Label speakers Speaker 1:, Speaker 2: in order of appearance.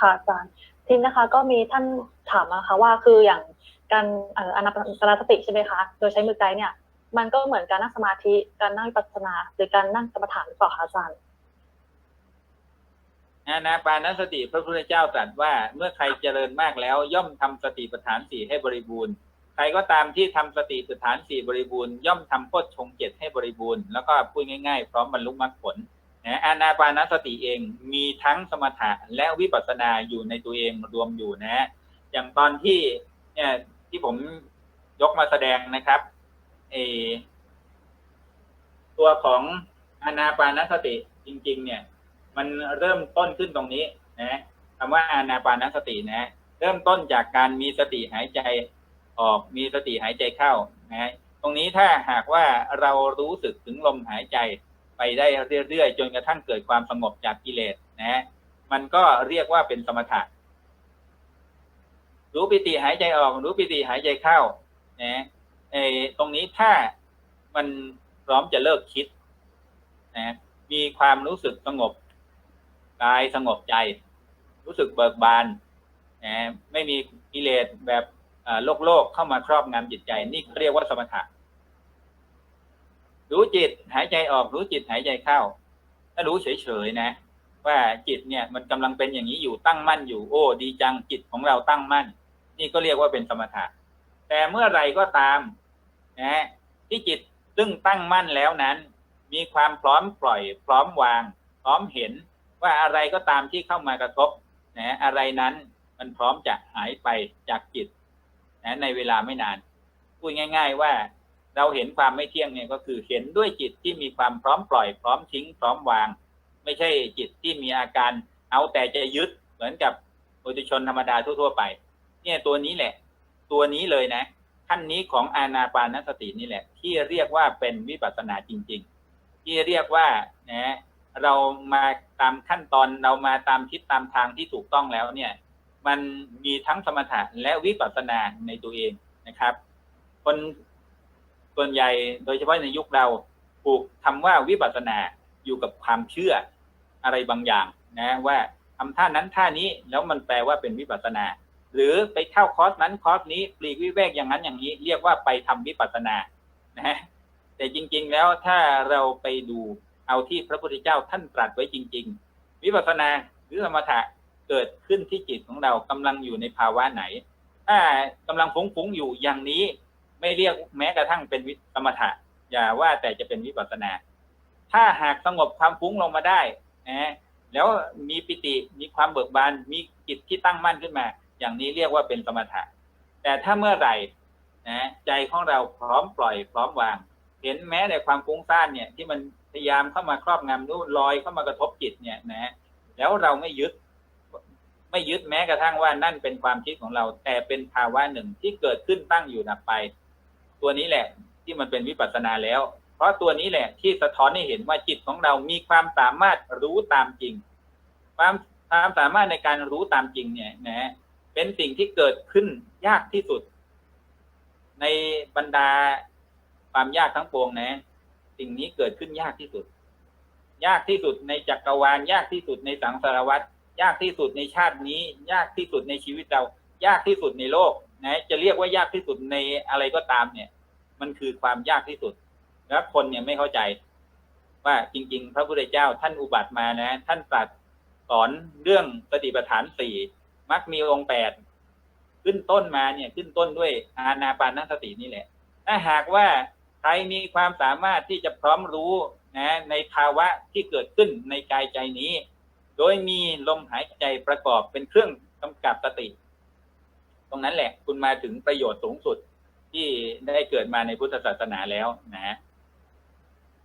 Speaker 1: ค่ะอาจารย์ทีนี้นะคะก็มีท่านถามนะคะว่าคืออย่างการอนาปานสติใช่ไหมคะ โดยใช้มือไกด์เนี่ย มันก็เหมือนการนั่งสมาธิการนั่งปัสสนา หรือการนั่งกรรมฐานหรือเปล่าคะอาจารย์
Speaker 2: อานาปานสติพระพุทธเจ้าตรัสว่าเมื่อใครเจริญมากแล้ว ย่อมทำสติปัฏฐานสี่ให้บริบูรณ์ ใครก็ตามที่ทำสติปัฏฐานสี่บริบูรณ์ย่อมทำโพชฌงเจ็ดให้บริบูรณ์แล้วก็พูดง่ายๆ พร้อมบรรลุมรรคผล นะอานาปานสติเองมีทั้งสมถะและวิปัสสนาอยู่ในตัวเองรวมอยู่นะฮะอย่างตอนที่เนี่ยที่ผมยกมาแสดงนะครับเอตัวของอานาปานสติจริง ๆ เนี่ย มันเริ่มต้นขึ้นตรงนี้นะคำว่าอานาปานสตินะ เริ่มต้นจากการมีสติหายใจออกมีสติหายใจเข้านะตรงนี้ถ้าหากว่าเรารู้สึกถึงลมหายใจ ไปได้เรื่อยๆ จนกระทั่งเกิดความสงบจากกิเลสนะมันก็เรียกว่าเป็นสมถะรู้ปิติหายใจออก รู้ปิติหายใจเข้านะไอ้ตรงนี้ถ้ามันพร้อมจะเลิกคิดนะมีความรู้สึกสงบกายสงบใจ รู้สึกเบิกบานนะไม่มีกิเลสแบบโลกโลกเข้ามาครอบงำจิตใจ นี่เขาเรียกว่าสมถะ รู้จิตหายใจออกรู้จิตหายใจเข้าถ้ารู้เฉยๆนะ ว่าจิตเนี่ยมันกำลังเป็นอย่างนี้อยู่ตั้งมั่นอยู่โอ้ดีจังจิตของเราตั้งมั่น นี่ก็เรียกว่าเป็นสมถะแต่เมื่อไรก็ตามนะที่จิตซึ่งตั้งมั่นแล้วนั้น มีความพร้อมปล่อย พร้อมวาง พร้อมเห็นว่าอะไรก็ตามที่เข้ามากระทบนะอะไรนั้นมันพร้อมจะหายไปจากจิตนะในเวลาไม่นานพูดง่าย ๆ ว่า เราเห็นความไม่เที่ยงเนี่ยก็คือเห็นด้วยจิตที่มีความพร้อมปล่อยพร้อมทิ้งพร้อมวาง ไม่ใช่จิตที่มีอาการเอาแต่จะยึดเหมือนกับปุถุชนธรรมดาทั่วๆไป เนี่ยตัวนี้แหละ ตัวนี้เลยนะขั้นนี้ของอานาปานสตินี่แหละ ที่เรียกว่าเป็นวิปัสสนาจริง ๆ ที่เรียกว่านะเรามาตามขั้นตอนเรามาตามทิศตามทางที่ถูกต้องแล้วเนี่ย มันมีทั้งสมถะและวิปัสสนาในตัวเองนะครับ คน ส่วนใหญ่โดยเฉพาะในยุคเราผูกคำว่าวิปัสสนาอยู่กับความเชื่ออะไรบางอย่างนะว่าทำท่านั้นท่านี้แล้วมันแปลว่าเป็นวิปัสสนา หรือไปเข้าคอร์สนั้นคอร์สนี้ปลีกวิเวกอย่างนั้นอย่างนี้ เรียกว่าไปทำวิปัสสนานะแต่จริงๆแล้วถ้าเราไปดูเอาที่พระพุทธเจ้าท่านตรัสไว้จริง ๆ วิปัสสนาหรือสมถะเกิดขึ้นที่จิตของเรากำลังอยู่ในภาวะไหน ถ้ากำลังฟุ้งๆอยู่อย่างนี้ ไม่เรียกแม้กระทั่งเป็นวิสมถะอย่าว่าแต่จะเป็นวิปัสนา ถ้าหากสงบความฟุ้งลงมาได้นะแล้วมีปิติมีความเบิกบานมีจิตที่ตั้งมั่นขึ้นมา อย่างนี้เรียกว่าเป็นสมถะ แต่ถ้าเมื่อไหร่นะใจของเราพร้อมปล่อยพร้อมวาง เห็นแม้ในความฟุ้งซ่านเนี่ย ที่มันพยายามเข้ามาครอบงำนู่นลอยเข้ามากระทบจิตเนี่ยนะแล้วเราไม่ยึด ไม่ยึดแม้กระทั่งว่านั่นเป็นความคิดของเรา แต่เป็นภาวะหนึ่งที่เกิดขึ้นตั้งอยู่ดับไป ตัวนี้แหละที่มันเป็นวิปัสสนาแล้ว เพราะตัวนี้แหละที่สะท้อนให้เห็นว่าจิตของเรามีความสามารถรู้ตามจริง ความความสามารถในการรู้ตามจริงเนี่ยนะเป็นสิ่งที่เกิดขึ้นยากที่สุด ในบรรดาความยากทั้งปวงนะ สิ่งนี้เกิดขึ้นยากที่สุด ยากที่สุดในจักรวาลยากที่สุดในสังสารวัฏยากที่สุดในชาตินี้ ยากที่สุดในชีวิตเรา ยากที่สุดในโลก นะจะเรียกว่ายากที่สุดในอะไรก็ตามเนี่ย มันคือความยากที่สุด แล้วคนเนี่ยไม่เข้าใจ ว่าจริง ๆ พระพุทธเจ้าท่านอุบัติมานะ ท่านตรัสสอนเรื่องสติปัฏฐานสี่มักมีองค์แปดขึ้นต้นมาเนี่ยขึ้นต้นด้วยอาณาปานสตินี่แหละ ถ้าหากว่าใครมีความสามารถที่จะพร้อมรู้นะในภาวะที่เกิดขึ้นในกายใจนี้ โดยมีลมหายใจประกอบเป็นเครื่องกำกับสติ ตรงนั้นแหละคุณมาถึงประโยชน์สูงสุดที่ได้เกิดมาในพุทธศาสนาแล้วนะฮะ